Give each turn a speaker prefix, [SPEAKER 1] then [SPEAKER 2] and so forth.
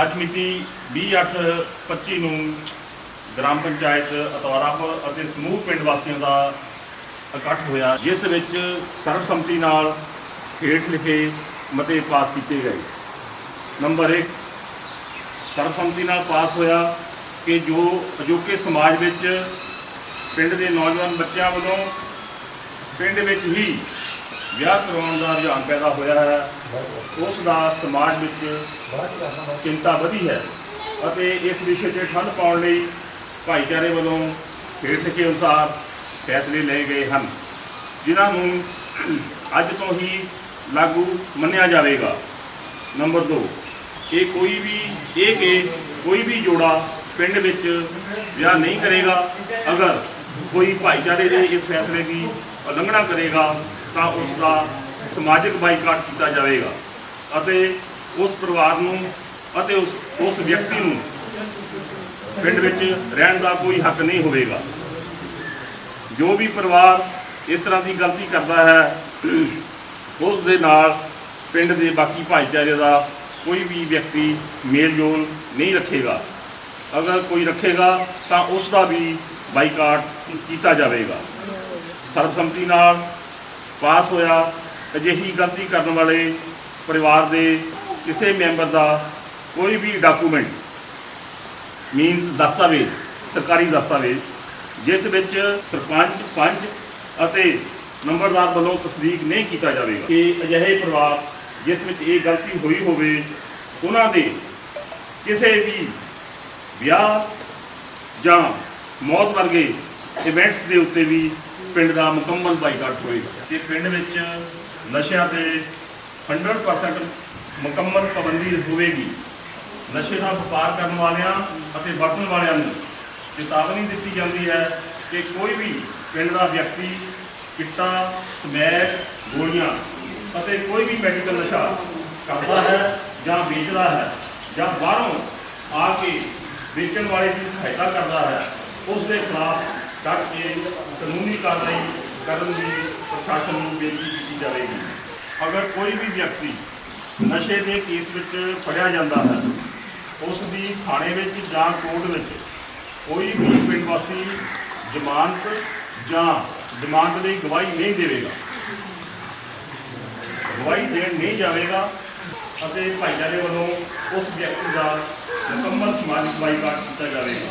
[SPEAKER 1] ਅੱਜ ਮਿਤੀ 28/25 ਨੂੰ ਗ੍ਰਾਮ ਪੰਚਾਇਤ ਅਤਵਾਰਾਪੁਰ ਅਤੇ ਸਮੂਹ ਪਿੰਡ ਵਾਸੀਆਂ ਦਾ ਇਕੱਠ ਹੋਇਆ, ਜਿਸ ਵਿੱਚ ਸਰਬਸੰਮਤੀ ਨਾਲ ਹੇਠ ਲਿਖੇ ਮਤੇ ਪਾਸ ਕੀਤੇ ਗਏ। ਨੰਬਰ 1 ਸਰਬਸੰਮਤੀ ਨਾਲ ਪਾਸ ਹੋਇਆ ਕਿ ਜੋ ਅਜੋਕੇ ਸਮਾਜ ਵਿੱਚ ਪਿੰਡ ਦੇ ਨੌਜਵਾਨ ਬੱਚਿਆਂ ਵੱਲੋਂ ਪਿੰਡ ਵਿੱਚ ਹੀ ਵਿਆਹ ਕਰਵਾਉਣ ਦਾ ਰੁਝਾਨ ਪੈਦਾ ਹੋਇਆ ਹੈ, ਉਸ ਦਾ ਸਮਾਜ ਵਿੱਚ ਚਿੰਤਾ ਵਧੀ ਹੈ ਅਤੇ ਇਸ ਵਿਸ਼ੇ ਤੇ ਠੰਡ ਪਾਉਣ ਲਈ ਭਾਈਚਾਰੇ ਵੱਲੋਂ ਹੇਠ ਕੇ ਅਨੁਸਾਰ ਫੈਸਲੇ ਲਏ ਗਏ ਹਨ, ਜਿਨ੍ਹਾਂ ਨੂੰ ਅੱਜ ਤੋਂ ਹੀ ਲਾਗੂ ਮੰਨਿਆ ਜਾਵੇਗਾ। ਨੰਬਰ 2 ਇਹ ਕੋਈ ਵੀ, ਇਹ ਕਿ ਕੋਈ ਵੀ ਜੋੜਾ ਪਿੰਡ ਵਿੱਚ ਵਿਆਹ ਨਹੀਂ ਕਰੇਗਾ, ਅਗਰ ਕੋਈ ਭਾਈਚਾਰੇ ਦੇ ਇਸ ਫੈਸਲੇ ਦੀ ਉਲੰਘਣਾ ਕਰੇਗਾ ਤਾਂ ਉਸ ਦਾ ਸਮਾਜਿਕ ਬਾਈਕਾਟ ਕੀਤਾ ਜਾਵੇਗਾ ਅਤੇ ਉਸ ਪਰਿਵਾਰ ਨੂੰ ਅਤੇ ਉਸ ਉਸ ਵਿਅਕਤੀ ਨੂੰ ਪਿੰਡ ਵਿੱਚ ਰਹਿਣ ਦਾ ਕੋਈ ਹੱਕ ਨਹੀਂ ਹੋਵੇਗਾ। ਜੋ ਵੀ ਪਰਿਵਾਰ ਇਸ ਤਰ੍ਹਾਂ ਦੀ ਗਲਤੀ ਕਰਦਾ ਹੈ, ਉਸ ਦੇ ਨਾਲ ਪਿੰਡ ਦੇ ਬਾਕੀ ਭਾਈਚਾਰੇ ਦਾ ਕੋਈ ਵੀ ਵਿਅਕਤੀ ਮੇਲ ਜੋਲ ਨਹੀਂ ਰੱਖੇਗਾ। ਅਗਰ ਕੋਈ ਰੱਖੇਗਾ, ਤਾਂ ਉਸ ਦਾ ਵੀ ਬਾਈਕਾਟ ਕੀਤਾ ਜਾਵੇਗਾ। ਸਰਬਸੰਮਤੀ ਨਾਲ ਪਾਸ ਹੋਇਆ, ਅਜਿਹੀ ਗਲਤੀ ਕਰਨ ਵਾਲੇ ਪਰਿਵਾਰ ਦੇ ਕਿਸੇ ਮੈਂਬਰ ਦਾ ਕੋਈ ਵੀ ਡਾਕੂਮੈਂਟ ਮੀਨਸ ਦਸਤਾਵੇਜ਼, ਸਰਕਾਰੀ ਦਸਤਾਵੇਜ਼, ਜਿਸ ਵਿੱਚ ਸਰਪੰਚ, ਪੰਜ ਅਤੇ ਨੰਬਰਦਾਰ ਵੱਲੋਂ ਤਸਦੀਕ ਨਹੀਂ ਕੀਤਾ ਜਾਵੇਗਾ। ਕਿ ਅਜਿਹੇ ਪਰਿਵਾਰ ਜਿਸ ਵਿੱਚ ਇਹ ਗਲਤੀ ਹੋਈ ਹੋਵੇ, ਉਹਨਾਂ ਦੇ ਕਿਸੇ ਵੀ ਵਿਆਹ ਜਾਂ ਮੌਤ ਵਰਗੇ ਇਵੈਂਟਸ ਦੇ ਉੱਤੇ ਵੀ ਪਿੰਡ ਦਾ ਮੁਕੰਮਲ ਬਾਈਕਾਟ ਹੋਏਗਾ ਕਿ ਪਿੰਡ ਵਿੱਚ ਨਸ਼ਿਆਂ ਤੇ 100% ਮੁਕੰਮਲ ਪਾਬੰਦੀ ਹੋਵੇਗੀ। ਨਸ਼ੇ ਦਾ ਵਪਾਰ ਕਰਨ ਵਾਲਿਆਂ ਅਤੇ ਵਰਤਣ ਵਾਲਿਆਂ ਨੂੰ ਚੇਤਾਵਨੀ ਦਿੱਤੀ ਜਾਂਦੀ ਹੈ ਕਿ ਕੋਈ ਵੀ ਪਿੰਡ ਦਾ ਵਿਅਕਤੀ ਕਿੱਟਾ ਸਮੈਕ, ਗੋਲੀਆਂ ਅਤੇ ਕੋਈ ਵੀ ਮੈਡੀਕਲ ਨਸ਼ਾ ਕਰਦਾ ਹੈ ਜਾਂ ਵੇਚਦਾ ਹੈ ਜਾਂ ਬਾਹਰੋਂ ਆ ਕੇ ਵੇਚਣ ਵਾਲੇ ਦੀ ਸਹਾਇਤਾ ਕਰਦਾ ਹੈ, ਉਸ ਦੇ ਖਿਲਾਫ ਡਟ ਕੇ ਕਾਨੂੰਨੀ ਕਾਰਵਾਈ ਕਰਨ ਦੀ ਪ੍ਰਸ਼ਾਸਨ ਨੂੰ ਬੇਨਤੀ ਕੀਤੀ ਜਾਵੇਗੀ। ਅਗਰ ਕੋਈ ਵੀ ਵਿਅਕਤੀ ਨਸ਼ੇ ਦੇ ਕੇਸ ਵਿੱਚ ਫੜਿਆ ਜਾਂਦਾ ਹੈ, ਉਸ ਦੀ ਥਾਣੇ ਵਿੱਚ ਜਾਂ ਕੋਰਟ ਵਿੱਚ ਕੋਈ ਵੀ ਪਿੰਡ ਵਾਸੀ ਜ਼ਮਾਨਤ ਜਾਂ ਜ਼ਮਾਨਤ ਦੀ ਗਵਾਹੀ ਨਹੀਂ ਦੇਵੇਗਾ। ਗਵਾਹੀ ਦੇਣ ਨਹੀਂ ਜਾਵੇਗਾ ਅਤੇ ਭਾਈਚਾਰੇ ਵੱਲੋਂ ਉਸ ਵਿਅਕਤੀ ਦਾ ਮੁਕੰਮਲ ਸਮਾਜਿਕ ਬਾਈਕਾਟ ਕੀਤਾ ਜਾਵੇਗਾ।